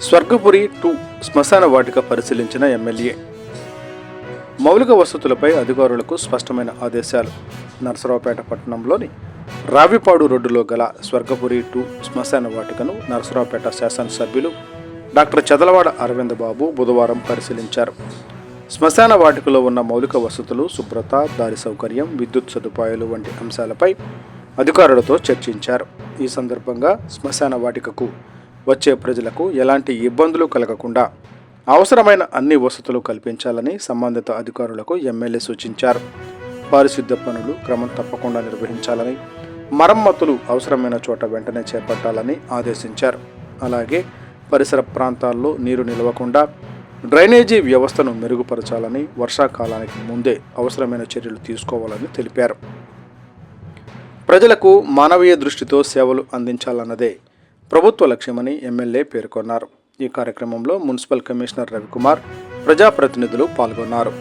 Swargapuri two శ్మశాన వాటిక పరిశీలించిన MLA. మౌలిక వసతులపై అధికారులకు స్పష్టమైన ఆదేశాలు. నరసరావుపేట పట్టణంలోని రావిపాడు రోడ్డులో గల స్వర్గపురి టూ శ్మశాన వాటికను నరసరావుపేట శాసనసభ్యులు డాక్టర్ చదలవాడ అరవింద్ బాబు బుధవారం పరిశీలించారు. శ్మశాన వాటికలో ఉన్న మౌలిక వసతులు శుభ్రత దారి సౌకర్యం విద్యుత్ సదుపాయాలు వంటి అంశాలపై అధికారులతో చర్చించారు. ఈ సందర్భంగా శ్మశాన వాటికకు వచ్చే ప్రజలకు ఎలాంటి ఇబ్బందులు కలగకుండా అవసరమైన అన్ని వసతులు కల్పించాలని సంబంధిత అధికారులకు ఎమ్మెల్యే సూచించారు. పారిశుద్ధ్య పనులు క్రమం తప్పకుండా నిర్వహించాలని మరమ్మతులు అవసరమైన చోట వెంటనే చేపట్టాలని ఆదేశించారు. అలాగే పరిసర ప్రాంతాల్లో నీరు నిలవకుండా డ్రైనేజీ వ్యవస్థను మెరుగుపరచాలని వర్షాకాలానికి ముందే అవసరమైన చర్యలు తీసుకోవాలని తెలిపారు. ప్రజలకు మానవీయ దృష్టితో సేవలు అందించాలన్నదే ప్రభుత్వ లక్ష్యమని ఎమ్మెల్యే పేర్కొన్నారు. ఈ కార్యక్రమంలో మున్సిపల్ కమిషనర్ రవికుమార్ ప్రజాప్రతినిధులు పాల్గొన్నారు.